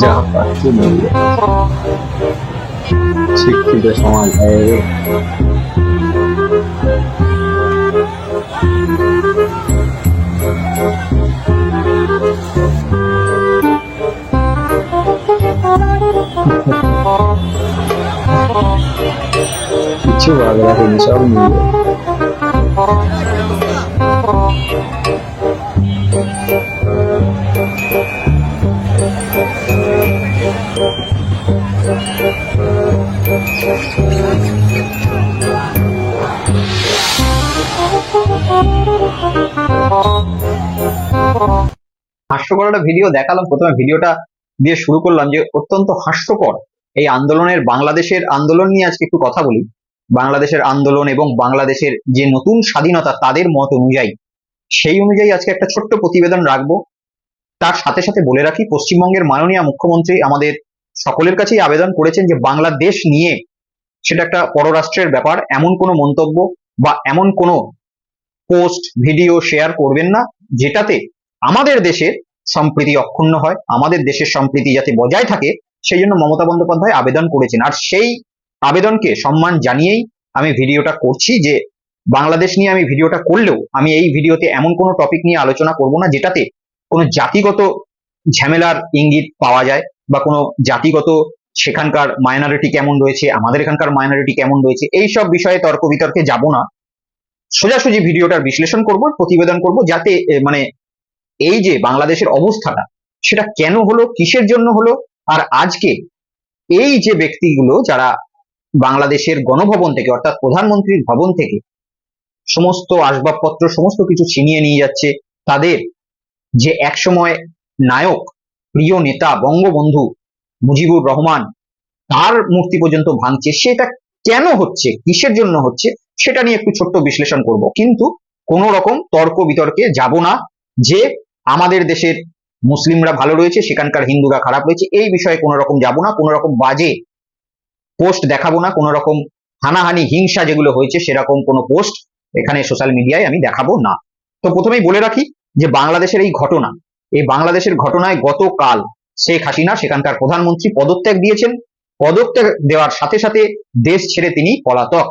যা পাচ্ছি বলবে শিক্ষিত সমাজ হয় কিছু ভাগ রাখেনি সব হাস্যকর একটা ভিডিও দেখালাম, প্রথমে ভিডিওটা দিয়ে শুরু করলাম যে অত্যন্ত হাস্যকর এই আন্দোলনের, বাংলাদেশের আন্দোলন নিয়ে আজকে একটু কথা বলি। বাংলাদেশের আন্দোলন এবং বাংলাদেশের যে নতুন স্বাধীনতা তাদের মত অনুযায়ী, সেই অনুযায়ী আজকে একটা ছোট্ট প্রতিবেদন রাখব। তার সাথে সাথে বলে রাখি, পশ্চিমবঙ্গের মাননীয় মুখ্যমন্ত্রী আমাদের সকলের কাছেই আবেদন করেছেন যে বাংলাদেশ নিয়ে সেটা একটা পররাষ্ট্রের ব্যাপার, এমন কোনো মন্তব্য বা এমন কোনো পোস্ট, ভিডিও শেয়ার করবেন না, যেটাতে আমাদের দেশের সম্প্রীতি অক্ষুণ্ণ হয়, আমাদের দেশের সম্প্রীতি যাতে বজায় থাকে, সেই জন্য মমতা বন্দ্যোপাধ্যায় আবেদন করেছেন। আর সেই আবেদনকে সম্মান জানিয়েই আমি ভিডিওটা করছি যে বাংলাদেশ নিয়ে আমি ভিডিওটা করলেও আমি এই ভিডিওতে এমন কোনো টপিক নিয়ে আলোচনা করব না যেটাতে কোনো জাতিগত ঝামেলার ইঙ্গিত পাওয়া যায় বা কোনো জাতিগত সেখানকার মাইনরিটি কেমন রয়েছে, আমাদের এখানকার মাইনরিটি কেমন রয়েছে এই সব বিষয়ে তর্ক বিতর্কে যাব না। সোজাসুজি ভিডিওটার বিশ্লেষণ করব, প্রতিবেদন করব, যাতে মানে এই যে বাংলাদেশের অবস্থাটা, সেটা কেন হলো, কিসের জন্য হলো, আর আজকে এই যে ব্যক্তিগুলো যারা বাংলাদেশের গণভবন থেকে, অর্থাৎ প্রধানমন্ত্রীর ভবন থেকে সমস্ত আসবাবপত্র, সমস্ত কিছু ছিনিয়ে নিয়ে যাচ্ছে তাদের যে একসময় নায়ক, প্রিয় নেতা, বঙ্গবন্ধু মুজিবুর রহমান, তার মূর্তি পর্যন্ত ভাঙছে। সেটা কেন হচ্ছে? কিসের জন্য হচ্ছে? সেটা নিয়ে একটু ছোট্ট বিশ্লেষণ করব। কিন্তু কোন রকম তর্ক বিতর্কে যাব না যে আমাদের দেশের মুসলিমরা ভালো রয়েছে, সেখানকার হিন্দুরা খারাপ রয়েছে, এই বিষয়ে কোনো রকম যাব না। কোনো রকম বাজে পোস্ট দেখাবো না, কোনো রকম হানাহানি, হিংসা যেগুলো হয়েছে সেরকম কোনো পোস্ট এখানে সোশ্যাল মিডিয়ায় আমি দেখাবো না। তো প্রথমেই বলে রাখি যে বাংলাদেশের এই ঘটনা, এই বাংলাদেশের ঘটনায় গতকাল শেখ হাসিনা, সেখানকার প্রধানমন্ত্রী পদত্যাগ দিয়েছেন। পদত্যাগ দেওয়ার সাথে সাথে দেশ ছেড়ে তিনি পলাতক।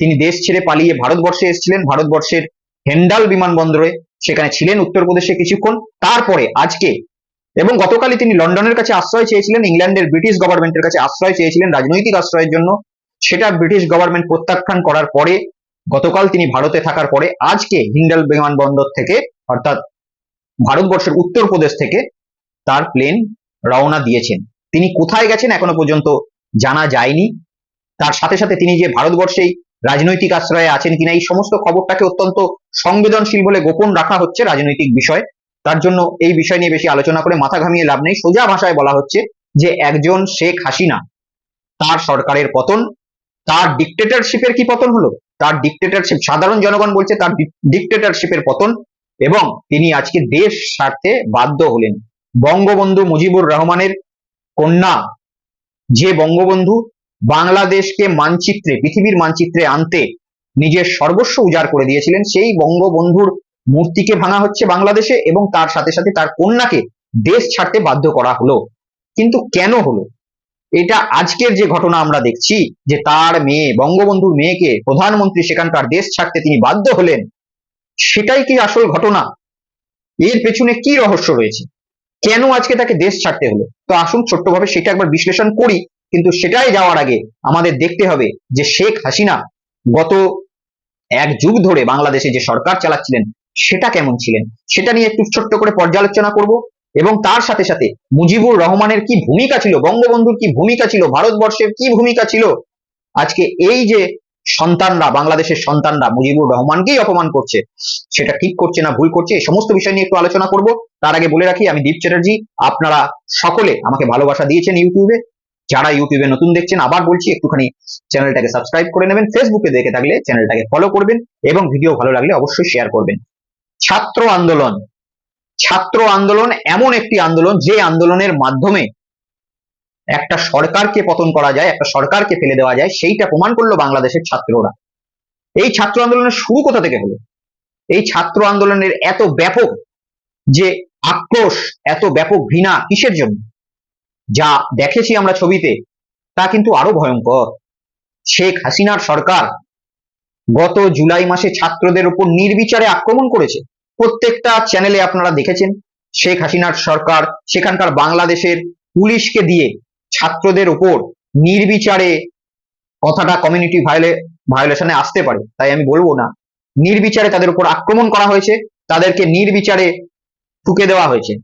তিনি দেশ ছেড়ে পালিয়ে ভারতবর্ষে এসেছিলেন। ভারতবর্ষের হেন্ডাল বিমানবন্দরে সেখানে ছিলেন উত্তরপ্রদেশে কিছুক্ষণ। তারপরে আজকে এবং গতকালই তিনি লন্ডনের কাছে আশ্রয় চেয়েছিলেন, ইংল্যান্ডের ব্রিটিশ গভর্নমেন্টের কাছে আশ্রয় চেয়েছিলেন রাজনৈতিক আশ্রয়ের জন্য। সেটা ব্রিটিশ গভর্নমেন্ট প্রত্যাখ্যান করার পরে, গতকাল তিনি ভারতে থাকার পরে, আজকে হিন্ডাল বিমানবন্দর থেকে, অর্থাৎ ভারতবর্ষের উত্তরপ্রদেশ থেকে তার প্লেন রওনা দিয়েছেন। তিনি কোথায় গেছেন এখনও পর্যন্ত জানা যায়নি। তার সাথে সাথে তিনি যে ভারতবর্ষেই রাজনৈতিক আশ্রয়ে আছেন কিনা, এই সমস্ত খবরটাকে অত্যন্ত সংবেদনশীল বলে গোপন রাখা হচ্ছে রাজনৈতিক বিষয়। তার জন্য এই বিষয় নিয়ে বেশি আলোচনা করে মাথা ঘামিয়ে লাভ নেই। সোজা ভাষায় বলা হচ্ছে যে একজন শেখ হাসিনা, তার সরকারের পতন, তার ডিকটেটরশিপের কি পতন হলো? তার ডিকটেটরশিপ সাধারণ জনগণ বলছে তার ডিকটেটরশিপের পতন এবং তিনি আজকে দেশ স্বার্থে বাধ্য হলেন। বঙ্গবন্ধু মুজিবুর রহমানের কন্যা, যে বঙ্গবন্ধু বাংলাদেশকে মানচিত্রে, পৃথিবীর মানচিত্রে আনতে নিজের সর্বস্ব উজাড় করে দিয়েছিলেন, সেই বঙ্গবন্ধুর মূর্তিকে ভাঙা হচ্ছে বাংলাদেশে এবং তার সাথে সাথে তার কন্যাকে দেশ ছাড়তে বাধ্য করা হলো। কিন্তু কেন হলো? এটা আজকের যে ঘটনা আমরা দেখছি, যে তার মেয়ে, বঙ্গবন্ধুর মেয়েকে প্রধানমন্ত্রী সেখানকার দেশ ছাড়তে তিনি বাধ্য হলেন, সেটাই কি আসল ঘটনা? এর পেছনে কি রহস্য রয়েছে? কেন আজকে তাকে দেশ ছাড়তে হলো? তো আসুন ছোট্টভাবে সেটা একবার বিশ্লেষণ করি, কিন্তু সেটাই যাওয়ার আগে আমাদের দেখতে হবে যে শেখ হাসিনা গত এক যুগ ধরে বাংলাদেশে যে সরকার চালাচ্ছিলেন সেটা কেমন ছিলেন? সেটা নিয়ে একটু ছোট্ট করে পর্যালোচনা করব এবং তার সাথে সাথে মুজিবুর রহমানের কি ভূমিকা ছিল, বঙ্গবন্ধুর কি ভূমিকা ছিল, ভারতবর্ষের কি ভূমিকা ছিল? আজকে এই যে সন্তানরা, বাংলাদেশের সন্তানরা মুজিবুর রহমানকেই অপমান করছে, সেটা ঠিক করছে না ভুল করছে, এই সমস্ত বিষয় নিয়ে একটু আলোচনা করব। তার আগে বলে রাখি, আমি দীপ চ্যাটার্জি, আপনারা সকলে আমাকে ভালোবাসা দিয়েছেন ইউটিউবে। যারা ইউটিউবে নতুন দেখছেন, আবার বলছি, একটুখানি চ্যানেলটাকে সাবস্ক্রাইব করে নেবেন ফেসবুকে দেখে থাকলে চ্যানেলটাকে ফলো করবেন এবং ভিডিও ভালো লাগলে অবশ্যই শেয়ার করবেন। ছাত্র আন্দোলন। ছাত্র আন্দোলন এমন একটি আন্দোলন যে আন্দোলনের মাধ্যমে একটা সরকারকে পতন করা যায়, একটা সরকারকে ফেলে দেওয়া যায়, সেইটা প্রমাণ করল বাংলাদেশের ছাত্ররা। এই ছাত্র আন্দোলনের শুরু কোথা থেকে হলো? এই ছাত্র আন্দোলনের এত ব্যাপক যে আক্রোশ, এত ব্যাপক ঘৃণা কিসের জন্য? যা দেখেছি আমরা ছবিতে, তা কিন্তু আরও ভয়ঙ্কর। শেখ হাসিনার সরকার গত জুলাই মাসে ছাত্রদের উপর নির্বিচারে আক্রমণ করেছে। প্রত্যেকটা চ্যানেলে আপনারা দেখেছেন, শেখ হাসিনার সরকার, সেখানকার বাংলাদেশের পুলিশকে দিয়ে ছাত্রদের উপর নির্বিচারে কথাটা কমিউনিটি ভায়োলে ভায়োলেশনে আসতে পারে। তাই আমি বলব না, নির্বিচারে তাদের উপর আক্রমণ করা হয়েছে, তাদেরকে নির্বিচারে ঠুকে দেওয়া হয়েছে।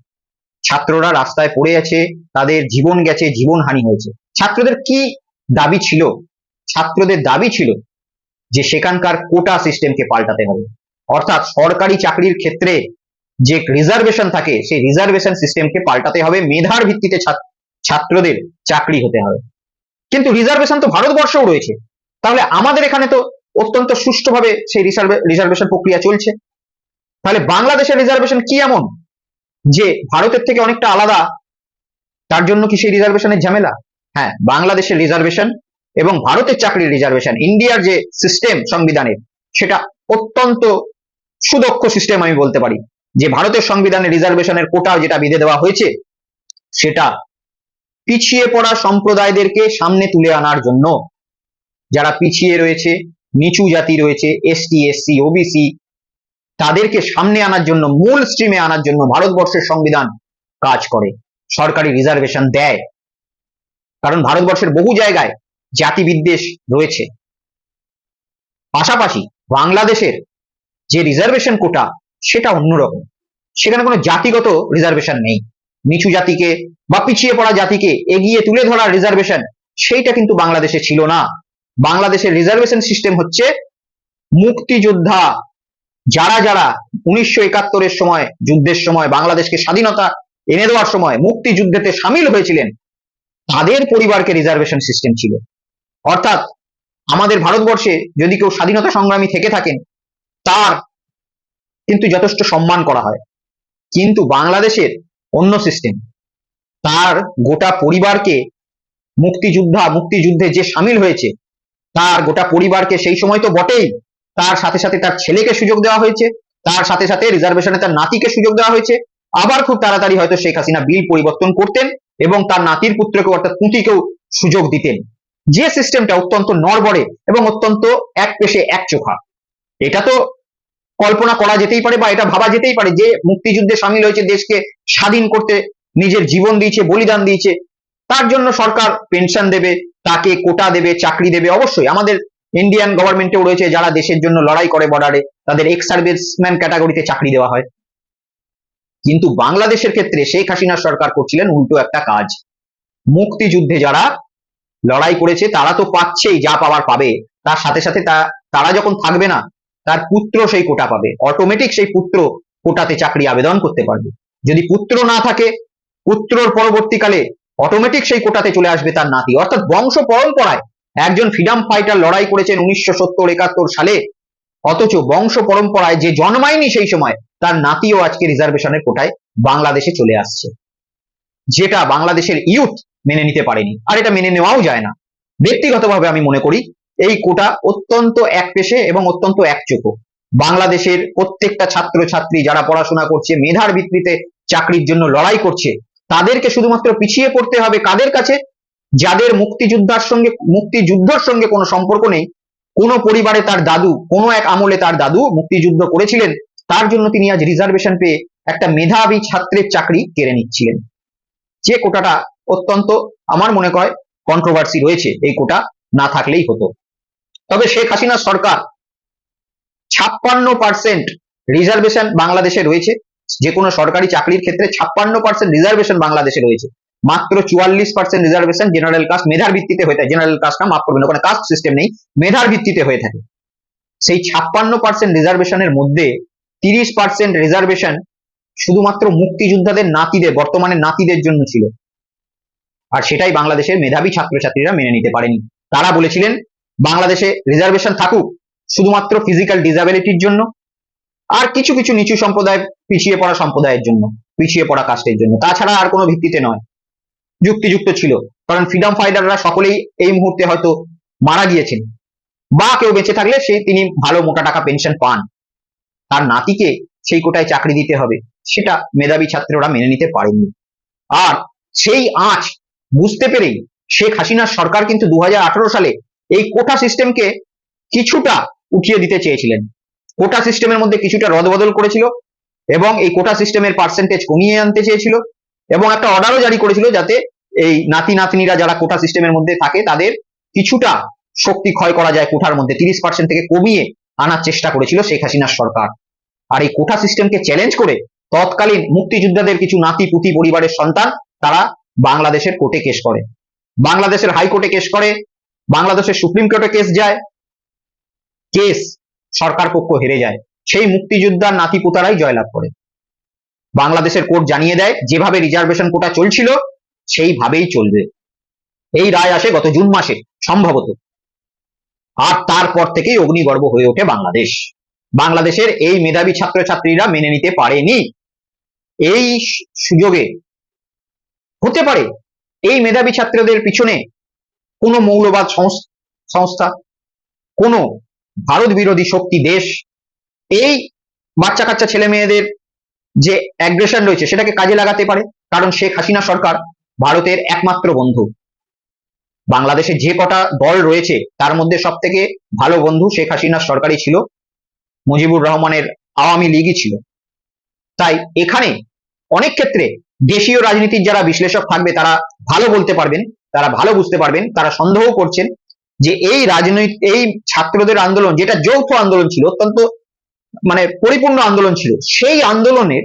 ছাত্ররা রাস্তায় পড়ে আছে, তাদের জীবন গেছে জীবন হানি হয়েছে। ছাত্রদের কি দাবি ছিল? ছাত্রদের দাবি ছিল যে সেখানকার কোটা সিস্টেমকে পাল্টাতে হবে। অর্থাৎ সরকারি চাকরির ক্ষেত্রে যে রিজার্ভেশন থাকে, সেই রিজার্ভেশন সিস্টেমকে পাল্টাতে হবে। মেধার ভিত্তিতে ছাত্রদের চাকরি হতে হবে। কিন্তু রিজার্ভেশন তো ভারতবর্ষেও রয়েছে। তাহলে আমাদের এখানে তো অত্যন্ত সুষ্ঠুভাবে সেই রিজার্ভেশন প্রক্রিয়া চলছে। তাহলে বাংলাদেশের রিজার্ভেশন কি এমন? যে ভারতের থেকে অনেকটা আলাদা, তার জন্য কি সেই রিজার্ভেশনের ঝামেলা? হ্যাঁ বাংলাদেশের রিজার্ভেশন এবং ভারতের চাকরির রিজার্ভেশন ইন্ডিয়ার যে সিস্টেম সংবিধানের, সেটা অত্যন্ত সুদক্ষ সিস্টেম আমি বলতে পারি। যে ভারতের সংবিধানে রিজার্ভেশনের কোটা যেটা বেঁধে দেওয়া হয়েছে, সেটা পিছিয়ে পড়া সম্প্রদায়দেরকে সামনে তুলে আনার জন্য, যারা পিছিয়ে রয়েছে, নিচু জাতি রয়েছে এসটি এসসি ওবিসি তাদেরকে সামনে আনার জন্য, মূল স্ট্রিমে আনার জন্য ভারতবর্ষের সংবিধান কাজ করে, সরকারি রিজার্ভেশন দেয়। কারণ ভারতবর্ষের বহু জায়গায় জাতি বিদ্বেষ রয়েছে। পাশাপাশি বাংলাদেশের যে রিজার্ভেশন কোটা সেটা অন্যরকম। সেখানে কোনো জাতিগত রিজার্ভেশন নেই। নিচু জাতিকে বা পিছিয়ে পড়া জাতিকে এগিয়ে তুলে ধরার রিজার্ভেশন সেইটা কিন্তু বাংলাদেশে ছিল না। বাংলাদেশের রিজার্ভেশন সিস্টেম হচ্ছে মুক্তিযোদ্ধা। যারা যারা উনিশশো একাত্তরের সময়, যুদ্ধের সময়, বাংলাদেশকে স্বাধীনতা এনে দেওয়ার সময় মুক্তিযুদ্ধেতে সামিল হয়েছিলেন, তাদের পরিবারকে রিজার্ভেশন সিস্টেম ছিল। অর্থাৎ আমাদের ভারতবর্ষে যদি কেউ স্বাধীনতা সংগ্রামী থেকে থাকেন, তার কিন্তু যথেষ্ট সম্মান করা হয়। কিন্তু বাংলাদেশের অন্য সিস্টেম তার গোটা পরিবারকে মুক্তিযোদ্ধা, মুক্তিযুদ্ধে যে সামিল হয়েছে, তার গোটা পরিবারকে সেই সময় তো বটেই, তার সাথে সাথে তার ছেলেকে সুযোগ দেওয়া হয়েছে, তার সাথে সাথে রিজার্ভেশনে তার নাতিকে সুযোগ দেওয়া হয়েছে। আবার খুব তাড়াতাড়ি হয়তো শেখ হাসিনা বিল পরিবর্তন করতেন এবং তার নাতির পুত্রকে অর্থাৎ পুঁতিকেও সুযোগ দিতেন। যে সিস্টেমটা অত্যন্ত নড়বড়ে এবং অত্যন্ত এক পেশে এক চোখা এটা তো কল্পনা করা যেতেই পারে বা এটা ভাবা যেতেই পারে যে মুক্তিযুদ্ধে সামিল হয়েছে দেশকে স্বাধীন করতে, নিজের জীবন দিয়েছে, বলিদান দিয়েছে। তার জন্য সরকার পেনশন দেবে, তাকে কোটা দেবে, চাকরি দেবে অবশ্যই। আমাদের ইন্ডিয়ান গভর্নমেন্টেও রয়েছে যারা দেশের জন্য লড়াই করে বর্ডারে তাদের এক্স সার্ভিসম্যান ক্যাটাগরিতে চাকরি দেওয়া হয়। কিন্তু বাংলাদেশের ক্ষেত্রে শেখ হাসিনার সরকার করছিলেন উল্টো একটা কাজ। মুক্তিযুদ্ধে যারা লড়াই করেছে, তারা তো পাচ্ছেই যা পাওয়ার পাবে। তার সাথে সাথে তা- তারা যখন থাকবে না, তার পুত্র সেই কোটা পাবে। অটোমেটিক সেই পুত্র কোটাতে চাকরি আবেদন করতে পারবে। যদি পুত্র না থাকে, পুত্রর পরবর্তীকালে অটোমেটিক সেই কোটাতে চলে আসবে তার নাতি। অর্থাৎ বংশ পরম্পরায় একজন ফ্রিডম ফাইটার লড়াই করেছেন উনিশশো সত্তর একাত্তর সালে। অথচ বংশ পরম্পরায় যে জন্মায়নি সেই সময়, তার নাতিও আজকে রিজার্ভেশনের কোটায় বাংলাদেশে চলে আসছে। যেটা বাংলাদেশের ইউথ মেনে নিতে পারেনি। আর এটা মেনে নেওয়াও যায় না। ব্যক্তিগতভাবে আমি মনে করি, এই কোটা অত্যন্ত এক পেশে এবং অত্যন্ত একচোখো। বাংলাদেশের প্রত্যেকটা ছাত্র ছাত্রী যারা পড়াশোনা করছে, মেধার ভিত্তিতে চাকরির জন্য লড়াই করছে, তাদেরকে শুধুমাত্র পিছিয়ে পড়তে হবে কাদের কাছে? যাদের মুক্তিযোদ্ধার সঙ্গে, মুক্তিযুদ্ধের সঙ্গে কোনো সম্পর্ক নেই, কোনো পরিবারে তার দাদু, কোনো এক আমলে তার দাদু মুক্তিযুদ্ধ করেছিলেন, তার জন্য তিনি আজ রিজার্ভেশন পেয়ে একটা মেধাবী ছাত্রের চাকরি কেড়ে নিচ্ছিলেন। যে কোটাটা অত্যন্ত আমার মনে হয় কন্ট্রোভার্সি রয়েছে, এই কোটা না থাকলেই হতো। তবে শেখ হাসিনা সরকার ছাপ্পান্ন পার্সেন্ট রিজার্ভেশন বাংলাদেশে রয়েছে, যে কোনো সরকারি চাকরির ক্ষেত্রে ছাপ্পান্ন পার্সেন্ট রিজার্ভেশন বাংলাদেশে রয়েছে। মাত্র চুয়াল্লিশ পার্সেন্ট রিজার্ভেশন জেনারেল কাস্ট মেধার ভিত্তিতে হয়ে থাকে জেনারেল কাস্ট না মাফ করবেন, ওখানে কাস্ট সিস্টেম নেই, মেধার ভিত্তিতে হয়ে থাকে। সেই ছাপ্পান্ন পার্সেন্ট রিজার্ভেশনের মধ্যে তিরিশ পার্সেন্ট রিজার্ভেশন শুধুমাত্র মুক্তিযোদ্ধাদের নাতিদের, বর্তমানে নাতিদের জন্য ছিল। আর সেটাই বাংলাদেশের মেধাবী ছাত্রছাত্রীরা মেনে নিতে পারেনি। তারা বলেছিলেন, বাংলাদেশে রিজার্ভেশন থাকুক, শুধুমাত্র ফিজিক্যাল ডিসাবিলিটির জন্য, আর কিছু কিছু নিচু সম্প্রদায় পিছিয়ে পড়া সম্প্রদায়ের জন্য, পিছিয়ে পড়া কাস্টের জন্য। তাছাড়া আর কোনো ভিত্তিতে নয়। যুক্তিযুক্ত ছিল। কারণ ফ্রিডম ফাইটাররা সকলেই এই মুহূর্তে হয়তো মারা গিয়েছেন। বা কেউ বেঁচে থাকলে সে তিনি ভালো মোটা টাকা পেনশন পান। তার নাতিকে সেই কোটায় চাকরি দিতে হবে, সেটা মেধাবী ছাত্ররা মেনে নিতে পারেননি। আর সেই আঁচ বুঝতে পেরেই শেখ হাসিনার সরকার কিন্তু দু হাজার আঠারো সালে এই কোটা সিস্টেমকে কিছুটা উঠিয়ে দিতে চেয়েছিলেন। কোটা সিস্টেমের মধ্যে কিছুটা রদবদল করেছিল এবং এই কোটা সিস্টেমের পার্সেন্টেজ কমিয়ে আনতে চেয়েছিল এবং একটা অর্ডারও জারি করেছিল যাতে এই নাতি নাতনিরা যারা কোটা সিস্টেমের মধ্যে থাকে তাদের কিছুটা শক্তি ক্ষয় করা যায় কোঠার মধ্যে। তিরিশ পার্সেন্ট থেকে কমিয়ে আনার চেষ্টা করেছিল শেখ হাসিনার সরকার। আর এই কোটা সিস্টেমকে চ্যালেঞ্জ করে তৎকালীন মুক্তিযোদ্ধাদের কিছু নাতি পুতি পরিবারের সন্তান তারা বাংলাদেশের কোর্টে কেস করে। বাংলাদেশের হাইকোর্টে কেস করে, বাংলাদেশের সুপ্রিম কোর্টে কেস যায় কেস সরকার পক্ষ হেরে যায়। সেই মুক্তিযোদ্ধার নাতি পুতারাই জয়লাভ করে। বাংলাদেশের কোর্ট জানিয়ে দেয়, যেভাবে রিজার্ভেশন কোটা চলছিল, সেইভাবেই চলবে। এই রায় আসে গত জুন মাসে, সম্ভবত। আর তারপর থেকেই অগ্নিগর্ভ হয়ে ওঠে বাংলাদেশ। বাংলাদেশের এই মেধাবী ছাত্রছাত্রীরা মেনে নিতে পারেনি। এই সুযোগে হতে পারে। এই মেধাবী ছাত্রদের পিছনে কোনো মৌলবাদ সংস্থা, কোনো ভারত বিরোধী শক্তি দেশ, এই বাচ্চা কাচ্চা ছেলে মেয়েদের যে অ্যাগ্রেশন রয়েছে সেটাকে কাজে লাগাতে পারে। কারণ শেখ হাসিনা সরকার ভারতের একমাত্র বন্ধু। বাংলাদেশে যে কটা দল রয়েছে, তার মধ্যে সব থেকে ভালো বন্ধু শেখ হাসিনার সরকারই ছিল। মুজিবুর রহমানের আওয়ামী লীগই ছিল। তাই এখানে অনেক ক্ষেত্রে দেশীয় রাজনীতির যারা বিশ্লেষক থাকবে, তারা ভালো বলতে পারবেন, তারা ভালো বুঝতে পারবেন, তারা সন্দেহ করছেন যে এই রাজনৈতিক, এই ছাত্রদের আন্দোলন, যেটা যৌথ আন্দোলন ছিল, অত্যন্ত মানে পরিপূর্ণ আন্দোলন ছিল, সেই আন্দোলনের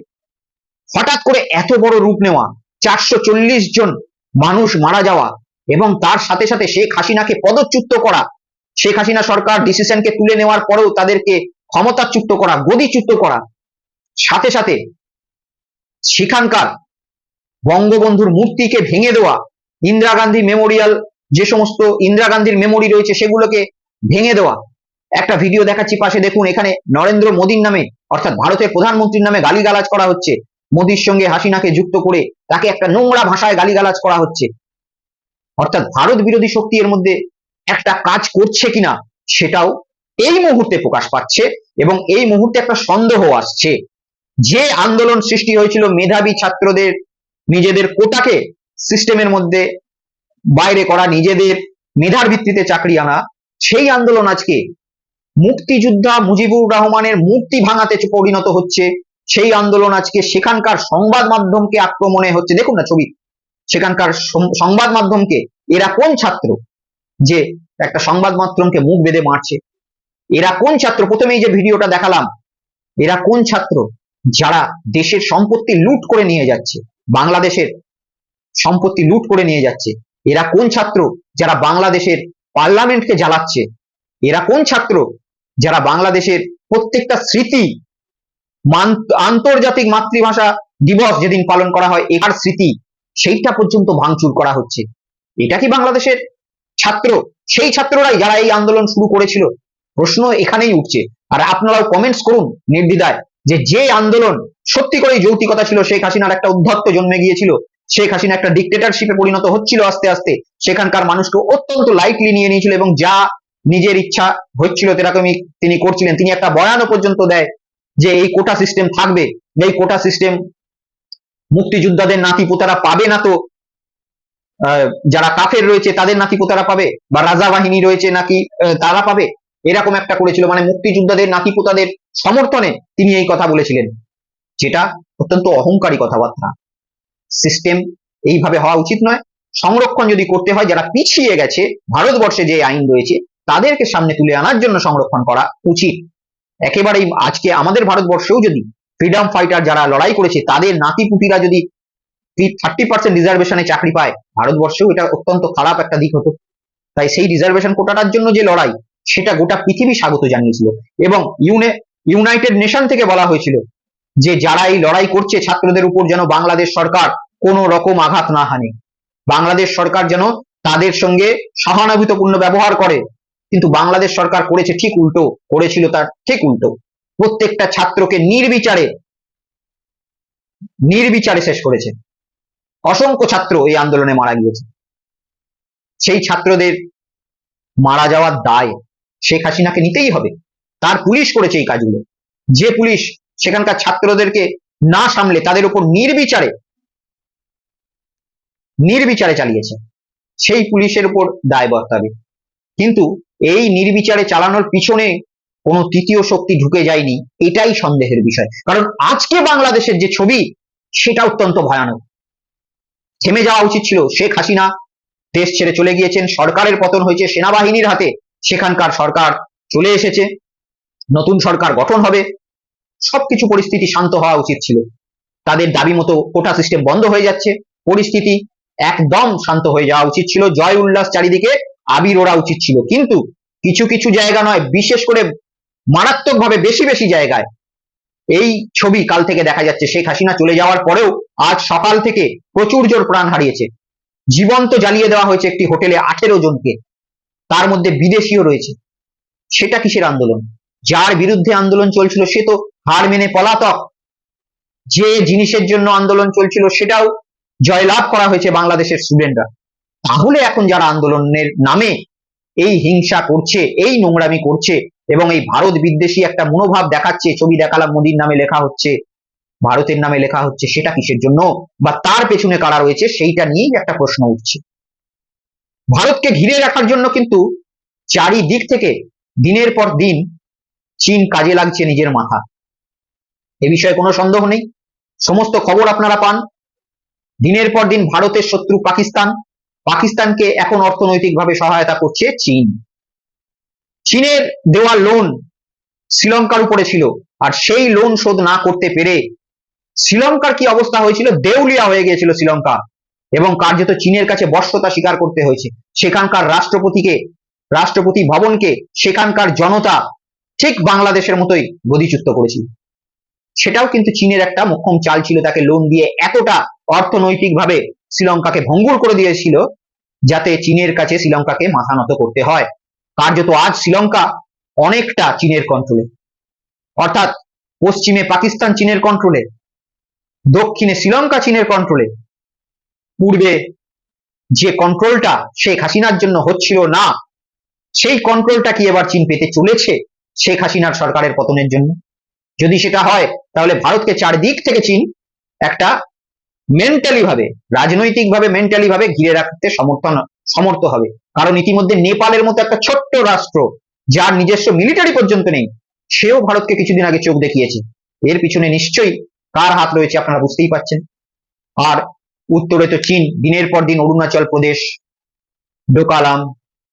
হঠাৎ করে এত বড় রূপ নেওয়া, চারশো চল্লিশ জন মানুষ মারা যাওয়া এবং তার সাথে সাথে শেখ হাসিনাকে পদচ্যুত করা, শেখ হাসিনা সরকার ডিসিশনকে তুলে নেওয়ার পরেও তাদেরকে ক্ষমতাচ্যুত করা, গদিচ্যুত করা, সাথে সাথে সেখানকার বঙ্গবন্ধুর মূর্তিকে ভেঙে দেওয়া, ইন্দিরা গান্ধী মেমোরিয়াল, যে সমস্ত ইন্দিরা গান্ধীর মেমোরি রয়েছে সেগুলোকে ভেঙে দেওয়া। একটা ভিডিও দেখাচ্ছি, পাশে দেখুন, এখানে নরেন্দ্র মোদীর নামে, অর্থাৎ ভারতের প্রধানমন্ত্রীর নামে গালিগালাজ করা হচ্ছে। মোদীর সঙ্গে হাসিনাকে যুক্ত করে তাকে একটা নোংরা ভাষায় গালিগালাজ করা হচ্ছে। অর্থাৎ ভারত বিরোধী শক্তি এর মধ্যে একটা কাজ করছে কিনা, সেটাও এই মুহূর্তে প্রকাশ পাচ্ছে এবং এই মুহূর্তে একটা সন্দেহ আসছে। যে আন্দোলন সৃষ্টি হয়েছিল মেধাবী ছাত্রদের নিজেদের কোটাকে সিস্টেমের মধ্যে বাইরে করা, নিজেদের মেধার ভিত্তিতে চাকরি আনা, সেই আন্দোলন আজকে মুক্তিযোদ্ধা মুজিবুর রহমানের মূর্তি ভাঙাতে পরিণত হচ্ছে। সেই আন্দোলন আজকে সেখানকার সংবাদ মাধ্যমকে আক্রমণে হচ্ছে। দেখুন না ছবি, সেখানকার সংবাদ মাধ্যমকে, এরা কোন ছাত্র যে একটা সংবাদ মাধ্যমকে মুখ বেঁধে মারছে? এরা কোন ছাত্র? প্রথমেই যে ভিডিওটা দেখালাম, এরা কোন ছাত্র যারা দেশের সম্পত্তি লুট করে নিয়ে যাচ্ছে? বাংলাদেশের সম্পত্তি লুট করে নিয়ে যাচ্ছে। এরা কোন ছাত্র যারা বাংলাদেশের পার্লামেন্টকে জ্বালাচ্ছে? এরা কোন ছাত্র যারা বাংলাদেশের প্রত্যেকটা স্মৃতি আন্তর্জাতিক মাতৃভাষা দিবস যেদিন পালন করা হয়, এটার স্মৃতি সেইটা পর্যন্ত ভাঙচুর করা হচ্ছে। এটা কি বাংলাদেশের ছাত্র? সেই ছাত্ররাই যারা এই আন্দোলন শুরু করেছিল? প্রশ্ন এখানেই উঠছে। আর আপনারাও কমেন্টস করুন নির্দ্বিধায়। যে যে আন্দোলন সত্যি করেই যৌতিকতা ছিল, শেখ হাসিনার একটা উদ্ধত্ত জন্মে গিয়েছিল, শেখ হাসিনা একটা ডিক্টেটরশিপে পরিণত হচ্ছিল আস্তে আস্তে, সেখানকার মানুষকে অত্যন্ত লাইটলি নিয়ে নিয়েছিল এবং যা নিজের ইচ্ছা হচ্ছিল তেরকমই তিনি করছিলেন, তিনি একটা বয়ানও পর্যন্ত দেয় যে এই কোটা সিস্টেম থাকবে, এই কোটা সিস্টেম মুক্তিযোদ্ধাদের নাতি পোতারা পাবে না তো যারা কাফের রয়েছে তাদের নাতি পোতারা পাবে, বা রাজা বাহিনী রয়েছে নাকি তারা পাবে? এরকম একটা করেছিল মানে মুক্তিযোদ্ধাদের নাতি পোতাদের সমর্থনে তিনি এই কথা বলেছিলেন, যেটা অত্যন্ত অহংকারী কথাবার্তা। সিস্টেম এইভাবে হওয়া উচিত নয়। সংরক্ষণ যদি করতে হয়, যারা পিছিয়ে গেছে, ভারতবর্ষে যে আইন রয়েছে, তাদেরকে সামনে তুলে আনার জন্য সংরক্ষণ করা উচিত। একেবারেই আজকে আমাদের ভারতবর্ষেও যদি ফ্রিডম ফাইটার যারা লড়াই করেছে, তাদের নাতিপুতিরা যদি থার্টি পার্সেন্ট রিজার্ভেশনে চাকরি পায়, ভারতবর্ষেও এটা অত্যন্ত খারাপ একটা দিক হতো। তাই সেই রিজার্ভেশন কোটাটার জন্য যে লড়াই সেটা গোটা পৃথিবী স্বাগত জানিয়েছিল। এবং ইউনে ইউনাইটেড নেশন থেকে বলা হয়েছিল যে যারা এই লড়াই করছে, ছাত্রদের উপর যেন বাংলাদেশ সরকার কোনো রকম আঘাত না হানে। বাংলাদেশ সরকার যেন তাদের সঙ্গে সহানুভূতিপূর্ণ ব্যবহার করে। কিন্তু বাংলাদেশ সরকার করেছে ঠিক উল্টো, করেছিল তার ঠিক উল্টো। প্রত্যেকটা ছাত্রকে নির্বিচারে নির্বিচারে শেষ করেছে। অসংখ্য ছাত্র এই আন্দোলনে মারা গিয়েছে। সেই ছাত্রদের মারা যাওয়ার দায় শেখ হাসিনাকে নিতেই হবে। তার পুলিশ করেছে এই কাজগুলো। যে পুলিশ সেখানকার ছাত্রদেরকে না সামলে তাদের উপর নির্বিচারে নির্বিচারে চালিয়েছে, সেই পুলিশের উপর দায় বর্তাবে। কিন্তু এই নির্বিচারে চালানোর পিছনে কোনো তৃতীয় শক্তি ঢুকে যায়নি, এটাই সন্দেহের বিষয়। কারণ আজকে বাংলাদেশের যে ছবি, সেটা অত্যন্ত ভয়ানক। থেমে যাওয়া উচিত ছিল। শেখ হাসিনা দেশ ছেড়ে চলে গিয়েছেন, সরকারের পতন হয়েছে, সেনাবাহিনীর হাতে। সেখানকার সরকার চলে এসেছে। নতুন সরকার গঠন হবে। সবকিছু পরিস্থিতি শান্ত হওয়া উচিত ছিল। তাদের দাবি মতো কোটা সিস্টেম বন্ধ হয়ে যাচ্ছে। পরিস্থিতি একদম শান্ত হয়ে যাওয়া উচিত ছিল। জয় উল্লাস চারিদিকে আবির ওড়া উচিত ছিল। কিন্তু কিছু কিছু জায়গা নয়, বিশেষ করে মারাত্মকভাবে বেশি বেশি জায়গায়। এই ছবি কাল থেকে দেখা যাচ্ছে। শেখ হাসিনা চলে যাওয়ার পরেও আজ সকাল থেকে প্রচুর জোর প্রাণ হারিয়েছে। জীবন্ত জ্বালিয়ে দেওয়া হয়েছে একটি হোটেলে আঠেরো জনকে। তার মধ্যে বিদেশিও রয়েছে। সেটা কিসের আন্দোলন? যার বিরুদ্ধে আন্দোলন চলছিল সে তো হার মেনে পলাতক। যে জিনিসের জন্য আন্দোলন চলছিল সেটাও জয়লাভ করা হয়েছে বাংলাদেশের স্টুডেন্টরা তাহলে এখন যারা আন্দোলনের নামে এই হিংসা করছে, এই নোংরামি করছে এবং এই ভারত বিদ্বেষী একটা মনোভাব দেখাচ্ছে, ছবি দেখালাম মোদির নামে লেখা হচ্ছে, ভারতের নামে লেখা হচ্ছে, সেটা কিসের জন্য? বা তার পেছনে কারা রয়েছে, সেইটা নিয়েই একটা প্রশ্ন উঠছে। ভারতকে ঘিরে রাখার জন্য কিন্তু চারিদিক থেকে দিনের পর দিন চীন কাজে লাগছে নিজের মাথা। এ বিষয়ে কোনো সন্দেহ নেই। সমস্ত খবর আপনারা পান। দিনের পর দিন ভারতের শত্রু পাকিস্তান। পাকিস্তানকে এখন অর্থনৈতিকভাবে সহায়তা করছে চীন। চীনের দেওয়া লোন শ্রীলঙ্কার উপরে ছিল। আর সেই লোন শোধ না করতে পেরে শ্রীলঙ্কার কি অবস্থা হয়েছিল? দেউলিয়া হয়ে গিয়েছিল শ্রীলঙ্কা। এবং কার্যত চীনের কাছে বর্ষতা স্বীকার করতে হয়েছে। সেখানকার রাষ্ট্রপতিকে, রাষ্ট্রপতি ভবনকে সেখানকার জনতা ঠিক বাংলাদেশের মতোই গদিচ্যুত করেছিল। সেটাও কিন্তু চীনের একটা মোক্ষম চাল ছিল, তাকে লোন দিয়ে এতটা অর্থনৈতিকভাবে শ্রীলঙ্কাকে ভঙ্গুর করে দিয়েছিল যাতে চীনের কাছে শ্রীলঙ্কাকে মাথা নত করতে হয়। কার্যত আজ শ্রীলঙ্কা অনেকটা চীনের কন্ট্রোলে অর্থাৎ পশ্চিমে পাকিস্তান চীনের কন্ট্রোলে দক্ষিণে শ্রীলঙ্কা চীনের কন্ট্রোলে পূর্বে যে কন্ট্রোলটা শেখ হাসিনার জন্য হচ্ছিল না, সেই কন্ট্রোলটা কি এবার চীন পেতে চলেছে শেখ হাসিনার সরকারের পতনের জন্য? যদি সেটা হয়, তাহলে ভারতকে চারদিক থেকে চীন একটা মেন্টালি ভাবে রাজনৈতিক ভাবে মেন্টালি ভাবে ঘিরে রাখতে সমর্থন, সমর্থ হবে। কারণ ইতিমধ্যে নেপালের মতো একটা ছোট্ট রাষ্ট্র, যার নিজস্ব মিলিটারি পর্যন্ত নেই, সেও ভারতকে কিছুদিন আগে চোখ দেখিয়েছে। এর পিছনে নিশ্চয়ই কার হাত রয়েছে আপনারা বুঝতেই পাচ্ছেন আর উত্তরে তো চীন, দিনের পর দিন অরুণাচল প্রদেশ ডোকালাম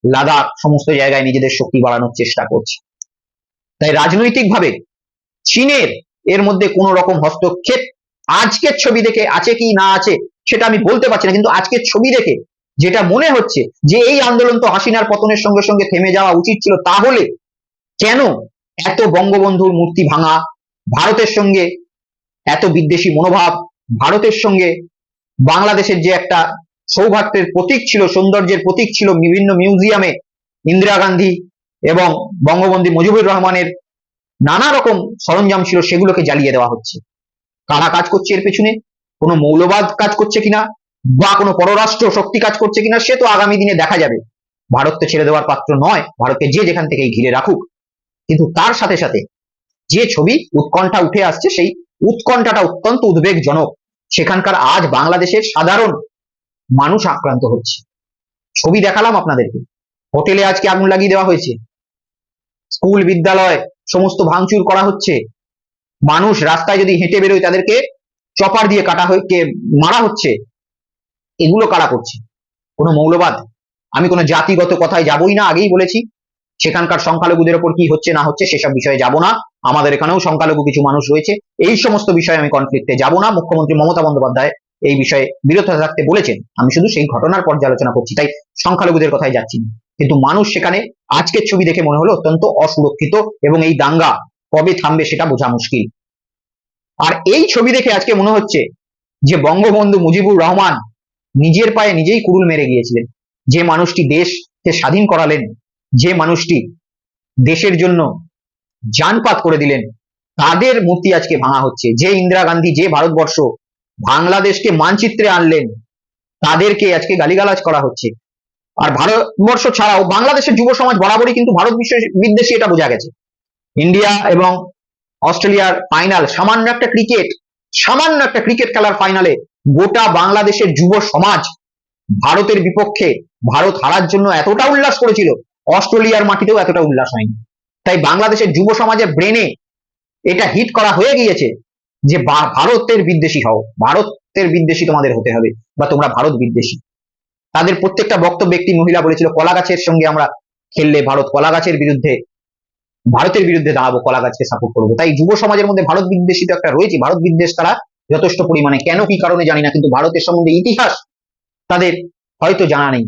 লাদাখ, সমস্ত জায়গায় নিজেদের শক্তি বাড়ানোর চেষ্টা করছে। তাই রাজনৈতিকভাবে চীনের এর মধ্যে কোনো রকম হস্তক্ষেপ আজকের ছবি দেখে আছে কি না আছে সেটা আমি বলতে পারছি না, কিন্তু আজকের ছবি দেখে যেটা মনে হচ্ছে যে এই আন্দোলন তো হাসিনার পতনের সঙ্গে সঙ্গে থেমে যাওয়া উচিত ছিল, তাহলে কেন এত বঙ্গবন্ধুর মূর্তি ভাঙা, ভারতের সঙ্গে এত বিদ্বেষী মনোভাব, ভারতের সঙ্গে বাংলাদেশের যে একটা সৌভাগ্যের প্রতীক ছিল, সৌন্দর্যের প্রতীক ছিল বিভিন্ন মিউজিয়ামে ইন্দিরা গান্ধী এবং বঙ্গবন্ধু মুজিবুর রহমানের নানা রকম সরঞ্জাম ছিল, সেগুলোকে জ্বালিয়ে দেওয়া হচ্ছে। কারা কাজ করছে এর পেছনে? কোনো মৌলবাদ কাজ করছে কিনা? বা কোনো পররাষ্ট্র শক্তি কাজ করছে কিনা? সে তো আগামী দিনে দেখা যাবে। ভারত তো ছেড়ে দেওয়ার পাত্র নয়, ভারতকে যে যেখান থেকে ঘিরে রাখুক। কিন্তু তার সাথে সাথে যে ছবি উৎকণ্ঠা উঠে আসছে, সেই উৎকণ্ঠাটা অত্যন্ত উদ্বেগজনক। সেখানকার আজ বাংলাদেশের সাধারণ মানুষ আক্রান্ত হচ্ছে। ছবি দেখালাম আপনাদেরকে। হোটেলে আজকে আগুন লাগিয়ে দেওয়া হয়েছে। স্কুল, বিদ্যালয় সমস্ত ভাঙচুর করা হচ্ছে। মানুষ রাস্তায় যদি হেঁটে বেরোয় তাদেরকে চপার দিয়ে কাটা হয়ে মারা হচ্ছে, এগুলো কারা করছে? কোনো মৌলবাদ? আমি কোনো জাতিগত কথায় যাবই না, আগেই বলেছি। সেখানকার সংখ্যালঘুদের ওপর কি হচ্ছে না হচ্ছে সেসব বিষয়ে যাব না। আমাদের এখানেও সংখ্যালঘু কিছু মানুষ রয়েছে। এই সমস্ত বিষয়ে আমি কনফ্লিক্টে যাব না। মুখ্যমন্ত্রী মমতা বন্দ্যোপাধ্যায় এই বিষয়ে বিরত থাকতে বলেছেন। আমি শুধু সেই ঘটনার পর্যালোচনা করছি, তাই সংখ্যালঘুদের কথায় যাচ্ছি না। কিন্তু মানুষ সেখানে আজকের ছবি দেখে মনে হলো অত্যন্ত অসুরক্ষিত এবং এই দাঙ্গা কবে থামবে সেটা বোঝা মুশকিল। আর এই ছবি দেখে আজকে মনে হচ্ছে যে বঙ্গবন্ধু মুজিবুর রহমান নিজের পায়ে নিজেই কুরুল মেরে গিয়েছিলেন। যে মানুষটি দেশকে স্বাধীন করালেন, যে মানুষটি দেশের জন্য জানপাত করে দিলেন। তাদের মূর্তি আজকে ভাঙা হচ্ছে। যে ইন্দিরা গান্ধী, যে ভারতবর্ষ বাংলাদেশকে মানচিত্রে আনলেন, তাদেরকে আজকে গালিগালাজ করা হচ্ছে। আর ভারতবর্ষ ছাড়াও বাংলাদেশের যুব সমাজ বরাবরই কিন্তু ভারত বিশ্ব বিদ্বেষী এটা বোঝা গেছে। ইন্ডিয়া এবং অস্ট্রেলিয়ার ফাইনাল সামান্য একটা ক্রিকেট সামান্য একটা ক্রিকেট খেলার ফাইনালে গোটা বাংলাদেশের যুব সমাজ ভারতের বিপক্ষে ভারত হারার জন্য এতটা উল্লাস করেছিল, অস্ট্রেলিয়ার মাটিতেও এতটা উল্লাস হয়নি। তাই বাংলাদেশের যুব সমাজের ব্রেনে এটা হিট করা হয়ে গিয়েছে যে ভারতের বিদ্বেষী হও। ভারতের বিদ্বেষী তোমাদের হতে হবে বা তোমরা ভারত বিদ্বেষী। তাদের প্রত্যেকটা বক্তব্য একটি মহিলা বলেছিল, কলা গাছের সঙ্গে আমরা খেললে ভারত কলা গাছের বিরুদ্ধে, ভারতের বিরুদ্ধে দাঁড়াবো, কলা গাছকে সাপোর্ট করব। তাই যুব সমাজের মধ্যে ভারত বিদ্বেষী তো একটা রয়েছে। ভারত বিদ্বেষ তারা যথেষ্ট পরিমাণে, কেন, কি কারণে জানি না, কিন্তু ভারতের সম্বন্ধে ইতিহাস তাদের হয়তো জানা নেই।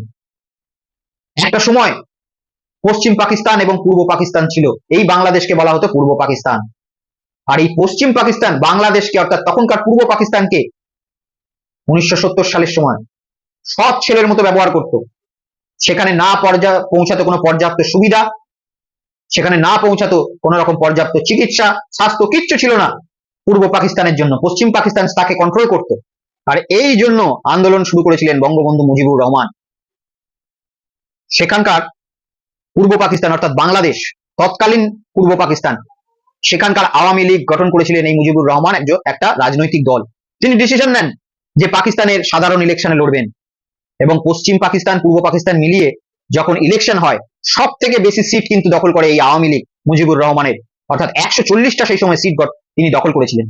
একটা সময় পশ্চিম পাকিস্তান এবং পূর্ব পাকিস্তান ছিল। এই বাংলাদেশকে বলা হতো পূর্ব পাকিস্তান। আর এই পশ্চিম পাকিস্তান বাংলাদেশকে অর্থাৎ তখনকার পূর্ব পাকিস্তানকে উনিশশো সত্তর সালের সময় সৎ ছেলের মতো ব্যবহার করত। সেখানে না পর্যা, পৌঁছাতো কোনো পর্যাপ্ত সুবিধা, সেখানে না পৌঁছাতো কোনো রকম পর্যাপ্ত চিকিৎসা, স্বাস্থ্য কিচ্ছু ছিল না পূর্ব পাকিস্তানের জন্য। পশ্চিম পাকিস্তান তাকে কন্ট্রোল করত। আর এই জন্য আন্দোলন শুরু করেছিলেন বঙ্গবন্ধু মুজিবুর রহমান। সেখানকার পূর্ব পাকিস্তান অর্থাৎ বাংলাদেশ, তৎকালীন পূর্ব পাকিস্তান। সেখানকার আওয়ামী লীগ গঠন করেছিলেন এই মুজিবুর রহমান একজন, একটা রাজনৈতিক দল। তিনি ডিসিশন নেন যে পাকিস্তানের সাধারণ ইলেকশনে লড়বেন। এবং পশ্চিম পাকিস্তান, পূর্ব পাকিস্তান মিলিয়ে যখন ইলেকশন হয় সব থেকে বেশি সিট কিন্তু দখল করে এই আওয়ামী লীগ মুজিবুর রহমানের। অর্থাৎ একশো চল্লিশটা সেই সময় সিট তিনি দখল করেছিলেন।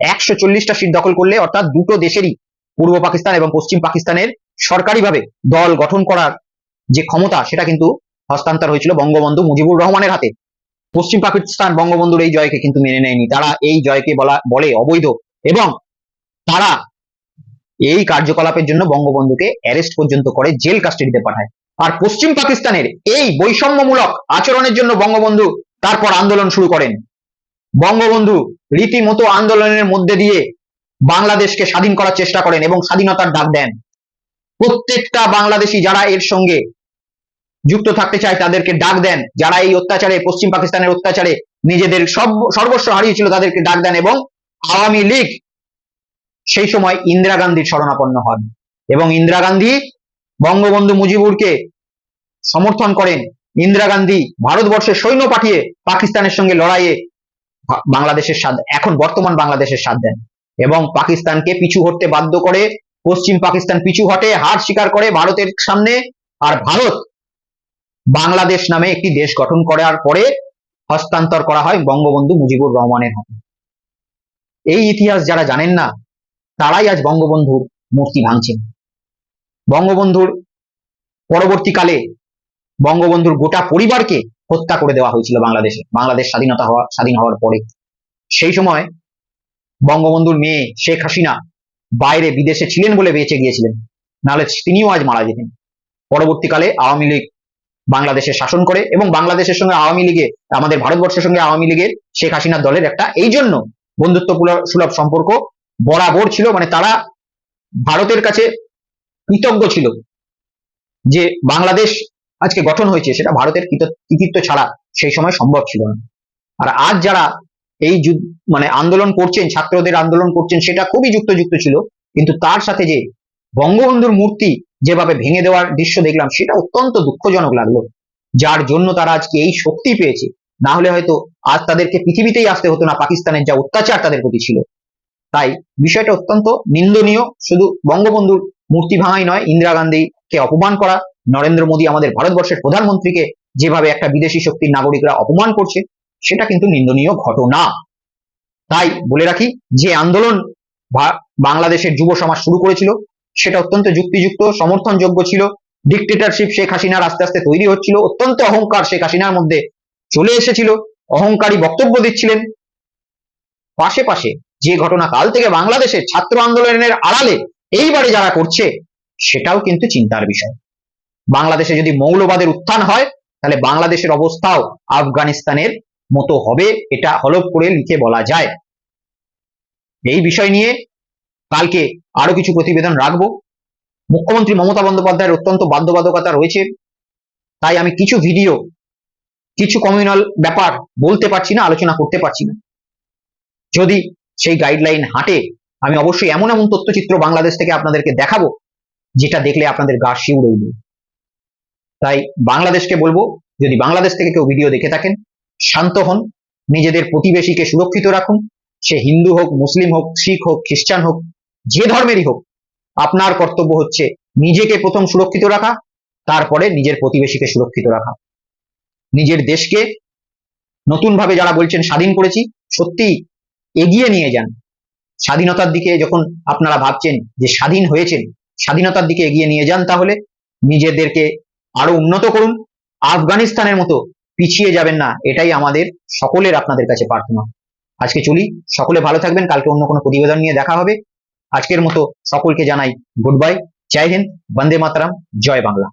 একশো চল্লিশটা সিট দখল করলে অর্থাৎ দুটো দেশেরই পূর্ব পাকিস্তান এবং পশ্চিম পাকিস্তানের সরকারিভাবে দল গঠন করার যে ক্ষমতা সেটা কিন্তু হস্তান্তর হয়েছিল বঙ্গবন্ধু মুজিবুর রহমানের হাতে। পশ্চিম পাকিস্তান বঙ্গবন্ধুর এই জয়কে কিন্তু মেনে নেয়নি। তারা এই জয়কে বলা, বলে অবৈধ এবং তারা এই কার্যকলাপের জন্য বঙ্গবন্ধুকে অ্যারেস্ট পর্যন্ত করে জেল কাস্টাডিতে পাঠায়। আর পশ্চিম পাকিস্তানের এই বৈষম্যমূলক আচরণের জন্য বঙ্গবন্ধু তারপর আন্দোলন শুরু করেন। বঙ্গবন্ধু রীতিমতো আন্দোলনের মধ্যে দিয়ে বাংলাদেশকে স্বাধীন করার চেষ্টা করেন এবং স্বাধীনতার ডাক দেন। প্রত্যেকটা বাংলাদেশি যারা এর সঙ্গে যুক্ত থাকতে চায় তাদেরকে ডাক দেন। যারা এই অত্যাচারে, পশ্চিম পাকিস্তানের অত্যাচারে নিজেদের সব, সর্বস্ব হারিয়েছিল তাদেরকে ডাক দেন এবং আওয়ামী লীগ সেই সময় ইন্দিরা গান্ধীর শরণাপন্ন হন এবং ইন্দিরা গান্ধী বঙ্গবন্ধু মুজিবুরকে সমর্থন করেন। ইন্দিরা গান্ধী ভারতবর্ষের সৈন্য পাঠিয়ে পাকিস্তানের সঙ্গে লড়াইয়ে বাংলাদেশের স্বাদ এখন বর্তমান বাংলাদেশের স্বাদ দেন এবং পাকিস্তানকে পিছু হটতে বাধ্য করে, পশ্চিম পাকিস্তান পিছু হটে, হার স্বীকার করে ভারতের সামনে। আর ভারত বাংলাদেশ নামে একটি দেশ গঠন করার পরে হস্তান্তর করা হয় বঙ্গবন্ধু মুজিবুর রহমানের হাতে। এই ইতিহাস যারা জানেন না, তারাই আজ বঙ্গবন্ধুর মূর্তি ভাঙছেন। বঙ্গবন্ধুর পরবর্তীকালে বঙ্গবন্ধুর গোটা পরিবারকে হত্যা করে দেওয়া হয়েছিল বাংলাদেশে। বাংলাদেশ স্বাধীনতা হওয়া স্বাধীন হওয়ার পরে। সেই সময় বঙ্গবন্ধুর মেয়ে শেখ হাসিনা বাইরে বিদেশে ছিলেন বলে বেঁচে গিয়েছিলেন। নাহলে তিনিও আজ মারা যেতেন। পরবর্তীকালে আওয়ামী লীগ বাংলাদেশে শাসন করে এবং বাংলাদেশের সঙ্গে আওয়ামী লীগে, আমাদের ভারতবর্ষের সঙ্গে আওয়ামী লীগের শেখ হাসিনার দলের একটা এই জন্য বন্ধুত্ব সুলভ সম্পর্ক বরাবর ছিল মানে তারা ভারতের কাছে কৃতজ্ঞ ছিল যে বাংলাদেশ আজকে গঠন হয়েছে, সেটা ভারতের কৃত- কৃতিত্ব ছাড়া সেই সময় সম্ভব ছিল না। আর আজ যারা এই মানে আন্দোলন করছেন, ছাত্রদের আন্দোলন করছেন, সেটা খুবই যুক্তযুক্ত ছিল, কিন্তু তার সাথে যে বঙ্গবন্ধুর মূর্তি যেভাবে ভেঙে দেওয়ার দৃশ্য দেখলাম, সেটা অত্যন্ত দুঃখজনক লাগল। যার জন্য তারা আজকে এই শক্তি পেয়েছে। না হলে হয়তো আজ তাদেরকে পৃথিবীতেই আসতে হতো না, পাকিস্তানের যা অত্যাচার তাদের প্রতি ছিল। তাই বিষয়টা অত্যন্ত নিন্দনীয়। শুধু বঙ্গবন্ধুর মূর্তি ভাঙাই নয়, ইন্দিরা গান্ধীকে অপমান করা, নরেন্দ্র মোদী আমাদের ভারতবর্ষের প্রধানমন্ত্রীকে যেভাবে একটা বিদেশি শক্তির নাগরিকরা অপমান করছে, সেটা কিন্তু নিন্দনীয় ঘটনা। তাই বলে রাখি, যে আন্দোলন বাংলাদেশের যুব সমাজ শুরু করেছিল সেটা অত্যন্ত যুক্তিযুক্ত, সমর্থনযোগ্য ছিল। ডিকটেটরশিপ শেখ হাসিনার আস্তে আস্তে তৈরি হচ্ছিল। অত্যন্ত অহংকার শেখ হাসিনার মধ্যে চলে এসেছিল। অহংকারী বক্তব্য দিচ্ছিলেন। পাশে পাশে যে ঘটনা কাল থেকে বাংলাদেশের ছাত্র আন্দোলনের আড়ালে এইবারে যারা করছে, সেটাও কিন্তু চিন্তার বিষয়। বাংলাদেশে যদি মৌলবাদের উত্থান হয়, তাহলে বাংলাদেশের অবস্থাও আফগানিস্তানের মতো হবে। এটা হলফ করে লিখে বলা যায়। এই বিষয় নিয়ে কালকে আরও কিছু প্রতিবেদন রাখব। মুখ্যমন্ত্রী মমতা বন্দ্যোপাধ্যায়ের অত্যন্ত বাধ্যবাধকতা রয়েছে। তাই আমি কিছু ভিডিও কিছু কমিউনাল ব্যাপার বলতে পারছি না, আলোচনা করতে পারছি না। যদি সেই গাইডলাইন হাঁটে, আমি অবশ্যই এমন এমন তথ্যচিত্র বাংলাদেশ থেকে আপনাদেরকে দেখাবো, যেটা দেখলে আপনাদের গা শিউড়ে উঠবে। তাই বাংলাদেশকে বলব, যদি বাংলাদেশ থেকে কেউ ভিডিও দেখে থাকেন, শান্ত হন, নিজেদের প্রতিবেশীকে সুরক্ষিত রাখুন। সে হিন্দু হোক, মুসলিম হোক, শিখ হোক, খ্রিস্টান হোক যে ধর্মেরই হোক, আপনার কর্তব্য হচ্ছে নিজেকে প্রথম সুরক্ষিত রাখা, তারপরে নিজের প্রতিবেশীকে সুরক্ষিত রাখা। নিজের দেশকে নতুন ভাবে যারা বলছেন স্বাধীন করেছি সত্যি এগিয়ে নিয়ে যান। স্বাধীনতার দিকে যখন আপনারা ভাবছেন যে স্বাধীন হয়েছেন, স্বাধীনতার দিকে এগিয়ে নিয়ে যান তাহলে নিজেদেরকে আরও উন্নত করুন। আফগানিস্তানের মতো পিছিয়ে যাবেন না, এটাই আমাদের সকলের আপনাদের কাছে প্রার্থনা। আজকে চলি, সকলে ভালো থাকবেন, কালকে অন্য কোনো প্রতিবেদন নিয়ে দেখা হবে। আজকের মতো সকলকে জানাই গুড বাই জয় হিন্দ বন্দে মাতরম জয় বাংলা।